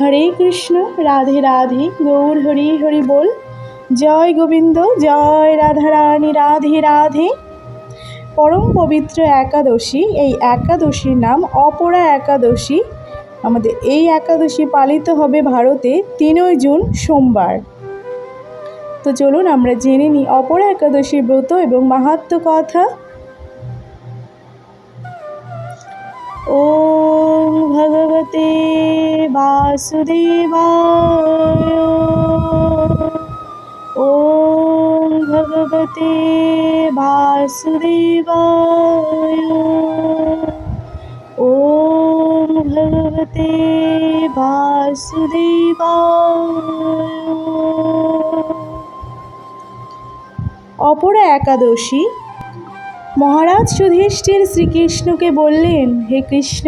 হরে কৃষ্ণ, রাধে রাধে, গৌর হরি হরি বল। জয় গোবিন্দ, জয় রাধারানী, রাধে রাধে। পরম পবিত্র একাদশী, এই একাদশীর নাম অপরা একাদশী। আমাদের এই একাদশী পালিত হবে ভারতে তিনই জুন, সোমবার। তো চলুন আমরা জেনে নিই অপরা একাদশীর ব্রত এবং মাহাত্ম কথা। ও ভগবতী वासुदेवाय ॐ भगवते वासुदेवाय ॐ भगवते वासुदेवाय অপরা একাদশী মহারাজ যুধিষ্ঠির শ্রীকৃষ্ণকে বললেন হে কৃষ্ণ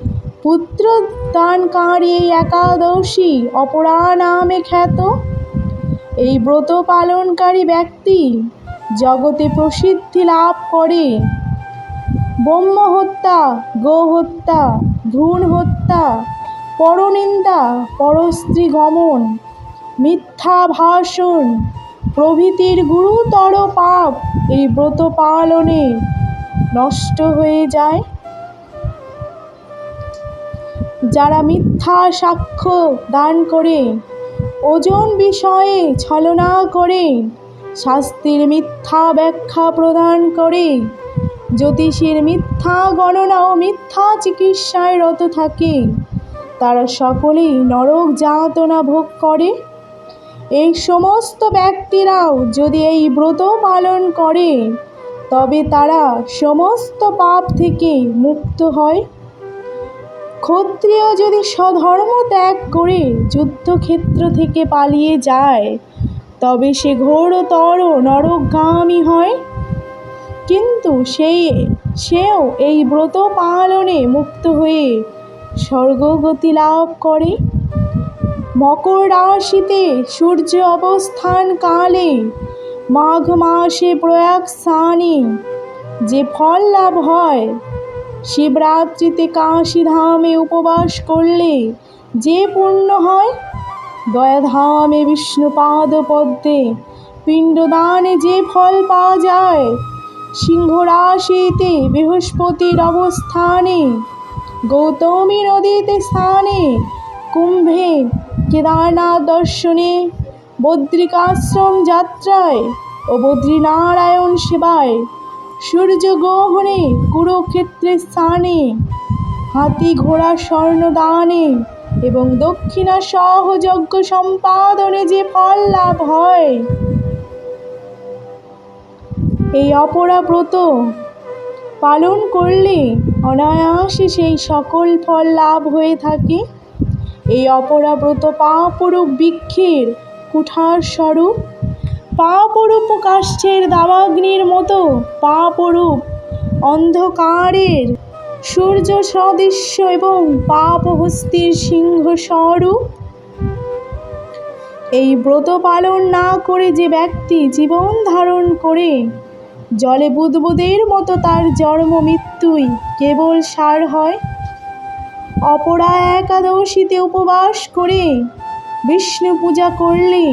ও পুত্র দানকারী এই একাদশী অপরা নামে খ্যাত। এই ব্রত পালনকারী ব্যক্তি জগতে প্রসিদ্ধি লাভ করে। ব্রহ্ম হত্যা গো হত্যা ভ্রূণ হত্যা পরনিন্দা, পরস্ত্রী গমন, মিথ্যা ভাষণ, প্রভৃতির গুরুতর পাপ এই ব্রত পালনে নষ্ট হয়ে যায়। যারা মিথ্যা সাক্ষ্য দান করে, ওজন বিষয়ে ছলনা করে, শাস্তির মিথ্যা ব্যাখ্যা প্রদান করে, জ্যোতিষীর মিথ্যা গণনা ও মিথ্যা চিকিৎসায় রত থাকে, তারা সকলেই নরক যাতনা ভোগ করে। এই সমস্ত ব্যক্তিরাও যদি এই ব্রত পালন করে, তবে তারা সমস্ত পাপ থেকে মুক্ত হয়। ক্ষত্রিয় যদি স্বধর্ম ত্যাগ করে যুদ্ধক্ষেত্র থেকে পালিয়ে যায়, তবে সে ঘোরতর নরকগামী হয়। কিন্তু সেই, সেও এই ব্রত পালনে মুক্ত হয়ে স্বর্গগতি লাভ করে। মকর রাশিতে সূর্য অবস্থান কালে মাঘ মাসে প্রয়াগ স্থানে যে ফল লাভ হয় শিবরাত্রিতে কাশীধামে উপবাস করলে যে পূর্ণ হয়? দয়াধামে বিষ্ণুপাদ পদ্মে পিণ্ডদানে যে ফল পাওয়া যায় সিংহ রাশিতে বৃহস্পতির অবস্থানে, গৌতমী নদীতে স্থানে কুম্ভে কেদারনাথ দর্শনে, বদ্রিকাশ্রম যাত্রায় ও বদ্রীনারায়ণ সেবায় সূর্যগ্রহণে কুরুক্ষেত্রের স্থানে, হাতি ঘোড়া স্বর্ণদানে এবং দক্ষিণা সহযজ্ঞ সম্পাদনে যে ফল লাভ হয়। এই অপরা ব্রত পালন করলে অনায়াসে সেই সকল ফল লাভ হয়ে থাকে। এই অপরাব্রত পাপরূপ বৃক্ষের কুঠার স্বরূপ পাপরূপ কাষ্ঠের দাবাগ্নির মতো, পাপরূপ, অন্ধকারের সূর্য সদৃশ্য এবং পাপ হস্তির সিংহ স্বরূপ। এই ব্রত পালন না করে যে ব্যক্তি জীবন ধারণ করে, জলে বুদবুদের মতো তার জন্ম মৃত্যুই কেবল সার হয়। অপরা একাদশীতে উপবাস করে বিষ্ণু পূজা করলে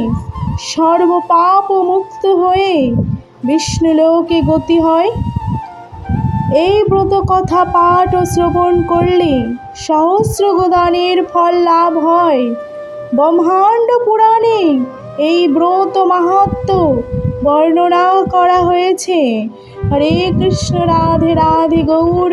সর্বপাপ মুক্ত হয়ে বিষ্ণুলোকে গতি হয়। এই ব্রত কথা পাঠ ও শ্রবণ করলে সহস্র গোদানের ফল লাভ হয়। ব্রহ্মাণ্ড পুরাণে এই ব্রত মাহাত্ম বর্ণনা করা হয়েছে। হরে কৃষ্ণ রাধে রাধে গৌর।